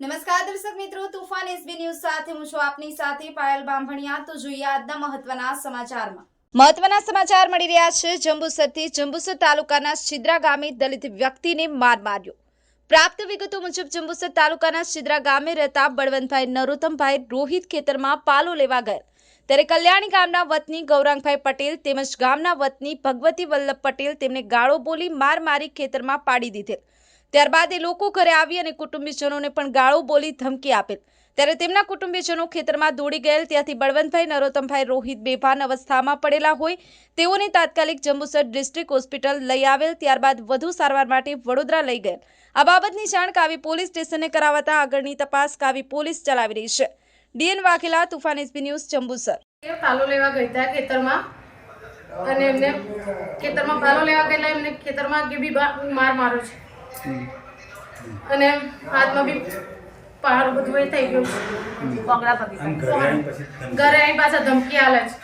નમસ્કાર દર્શક મિત્રો, તુફાન એસબી ન્યૂઝ સાથે હું છું આપની સાથે પાયલ બાંભણિયા. તો જોઈએ આજના મહત્વના સમાચારમાં. મહત્વના સમાચાર મળી રહ્યા છે. જંબુસરથી જંબુસર તાલુકાના છિદ્રા ગામે દલિત વ્યક્તિને માર માર્યો. પ્રાપ્ત વિગતો મુજબ જંબુસર તાલુકાના છિદ્રા ગામે રહેતા બળવંતભાઈ નરોત્તમભાઈ રોહિત ખેતરમાં પાલો લેવા ગયા ત્યારે કલ્યાણી ગામના વતની ગૌરાંગભાઈ પટેલ તેમજ ગામના વતની ભગવતી વલ્લભ પટેલ તેમને ગાળો બોલી માર મારી ખેતરમાં પાડી દીધેલ. ત્યારબાદ એ લોકો ઘરે આવી અને કુટુંબીજનોને પણ ગાળો બોલી ધમકી આપેલ ત્યારે તેમના કુટુંબીજનો ખેતરમાં દોડી ગયેલ, ત્યાંથી બળવંતભાઈ, નરોત્તમભાઈ, રોહિત બેભાન અવસ્થામાં પડેલા હોય તેઓને તાત્કાલિક જંબુસર ડિસ્ટ્રિક્ટ હોસ્પિટલ લઈ આવેલ, ત્યારબાદ વધુ સારવાર માટે વડોદરા લઈ ગયેલ. આ બાબતની જાણ કાવી પોલીસ સ્ટેશને કરાવતા આગળની તપાસ કાવી પોલીસ ચલાવી રહી છે. DN Vaghela, Tufan SB news, Jambusar. પાલો લેવા ગઈ હતા ખેતરમાં અને એમને ખેતરમાં પાલો લેવા ગયેલા, એમને ખેતરમાં ગીબી માર માર્યો છે. અને હાથમાં બી પહાડ બધું એ થઈ ગયું. છે. ઘરે અહીં પાછા ધમકી. આલે છે.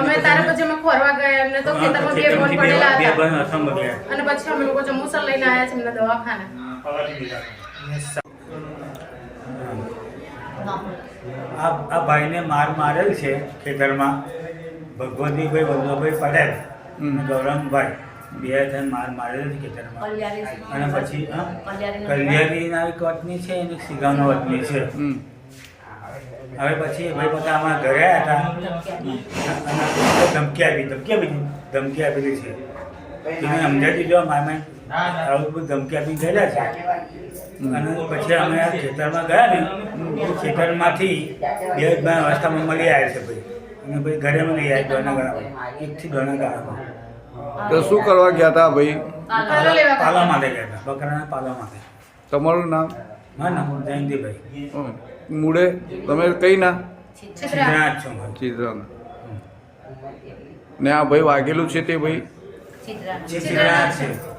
અમે તારે પછી અમે ખોરવા ગયા એમને તો ખેતરમાં બે બોન પડેલા હતા. અને પછી અમે લોકો જમુસર લઈને આવ્યા છે એમને દવાખાને. આ આ ભાઈને માર મારેલ છે ખેતરમાં. ભગવતીભાઈ વલ્લભભાઈ પટેલ ગૌરંગભાઈ. બે હજાર માર મારેલો છે ખેતરમાં અને પછી? કલ્યાણીના એક વતની છે અને સિગાનો વતની છે. હવે પછી એ ભાઈ પોતા અમારા ઘરે આવ્યા હતા. અને ધમકી આપી ધમકી આપી ધમકી આપેલી છે. તમે સમજાવી દીધો મારમાં આવું બધું ધમકી આપી ગયેલા છે. અને પછી અમે આ ખેતરમાં ગયા ને ખેતરમાંથી બે બે અવસ્થામાં મળી આવ્યા છે ભાઈ. અને ભાઈ ઘરે મળી આવ્યા દોના ગાળામાં એકથી દોના ગાળામાં તો શું કરવા ગયા હતા ભાઈ? પાલો પાલા માટે ગયા હતા બકરાના પાલા માટે તમારું નામ? હા નામ જયંતિભાઈ. મૂળે? તમે કઈ ના? ચિત્રાના ને આ ભાઈ વાગેલું છે તે ભાઈ? છે.